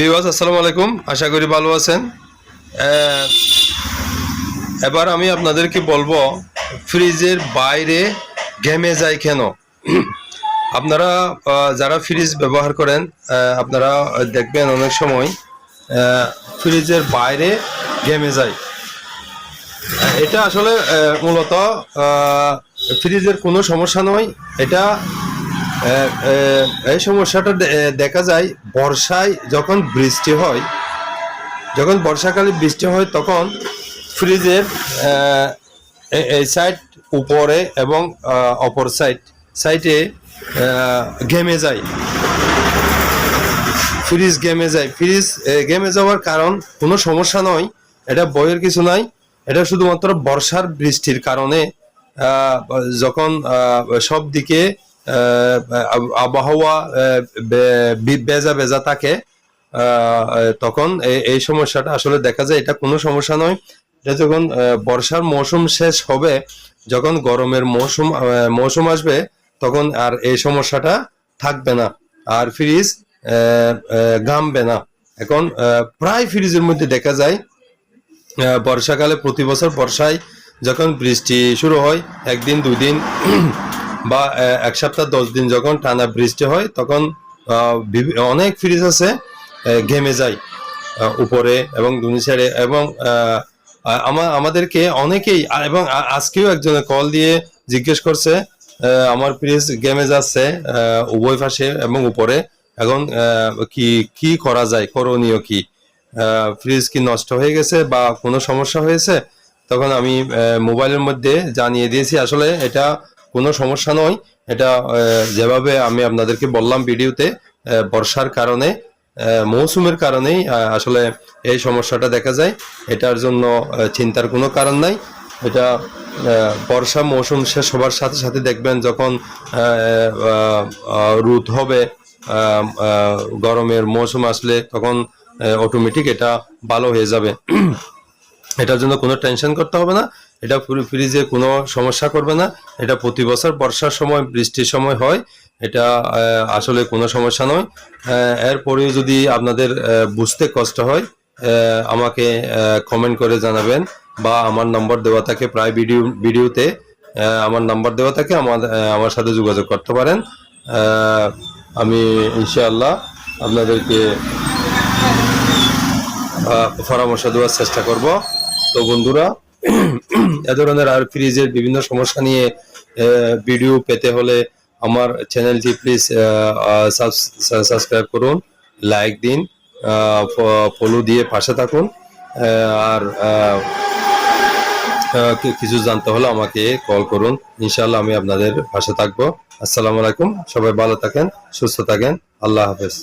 বিওয়াজ আসসালামু আলাইকুম। আশা করি ভালো আছেন। এবার আমি আপনাদেরকে বলব, ফ্রিজের বাইরে ঘেমে যায় কেন? আপনারা যারা ফ্রিজ ব্যবহার করেন আপনারা দেখবেন অনেক সময় ফ্রিজের বাইরে ঘেমে যায়। এটা আসলে মূলত ফ্রিজের কোনো সমস্যা নয়। এটা এই সমস্যাটা দেখা যায়, বর্ষায় যখন বৃষ্টি হয়, যখন বর্ষাকালে বৃষ্টি হয়, তখন ফ্রিজের এই সাইড উপরে এবং অপর সাইড সাইডে ঘেমে যায়। ফ্রিজ ঘেমে যায়। ফ্রিজ ঘেমে যাওয়ার কারণ কোনো সমস্যা নয়, এটা বইয়ের কিছু নাই, এটা শুধুমাত্র বর্ষার বৃষ্টির কারণে যখন সব দিকে আবহাওয়া বেজা বেজা থাকে তখন এই সমস্যাটা আসলে দেখা যায়, এটা কোনো সমস্যা নয়। এটা যখন বর্ষার মৌসুম শেষ হবে, যখন গরমের মৌসুম মৌসুম আসবে, তখন আর এই সমস্যাটা থাকবে না, আর ফ্রিজ ঘামবে না। এখন প্রায় ফ্রিজের মধ্যে দেখা যায় বর্ষাকালে প্রতি বছর বর্ষায় যখন বৃষ্টি শুরু হয়, একদিন দুই দিন বা এক সপ্তাহ দশ দিন যখন টানা বৃষ্টি হয় তখন অনেক ফ্রিজ আছে ঘেমে যায় উপরে এবং দুনি সাইডে এবং আহ, আ- আমা আমাদেরকে অনেকেই এবং আজকেও একজনে কল দিয়ে জিজ্ঞেস করছে আমার ফ্রিজ গেমে যাচ্ছে উভয় পাশে এবং উপরে এখন কি কি করা যায় করণীয় কি? ফ্রিজ কি নষ্ট হয়ে গেছে বা কোনো সমস্যা হয়েছে? তখন আমি মোবাইলের মধ্যে জানিয়ে দিয়েছি আসলে এটা কোনো সমস্যা নয়। এটা যেভাবে আমি আপনাদেরকে বললাম ভিডিওতে বর্ষার কারণে মৌসুমের কারণেই আসলে এই সমস্যাটা দেখা যায়। এটার জন্য চিন্তার কোনো কারণ নাই। এটা বর্ষা মৌসুম শেষ হবার সাথে সাথে দেখবেন যখন রোদ হবে গরমের মৌসুম আসলে তখন অটোমেটিক এটা ভালো হয়ে যাবে। এটার জন্য কোনো টেনশন করতে হবে না। এটা ফ্রিজে কোনো সমস্যা করবে না। এটা প্রতি বছর বর্ষার সময়, বৃষ্টির সময় হয়। এটা আসলে কোনো সমস্যা নয়। এরপরেও যদি আপনাদের বুঝতে কষ্ট হয় আমাকে কমেন্ট করে জানাবেন বা আমার নাম্বার দেওয়া থাকে প্রায় ভিডিও ভিডিওতে আমার নাম্বার দেওয়া থাকে, আমার আমার সাথে যোগাযোগ করতে পারেন। আমি ইনশাআল্লাহ আপনাদেরকে পরামর্শ দেওয়ার চেষ্টা করব। তো বন্ধুরা, এ ধরনের আর ফ্রিজের বিভিন্ন সমস্যা নিয়ে ভিডিও পেতে হলে আমার চ্যানেলটি প্লিজ সাবস্ক্রাইব করুন লাইক দিন ফলো দিয়ে পাশে থাকুন আর কিছু জানতে হলে আমাকে কল করুন, ইনশাআল্লাহ আমি আপনাদের পাশে থাকব। আসসালামু আলাইকুম, সবাই ভালো থাকেন, সুস্থ থাকেন, আল্লাহ হাফেজ।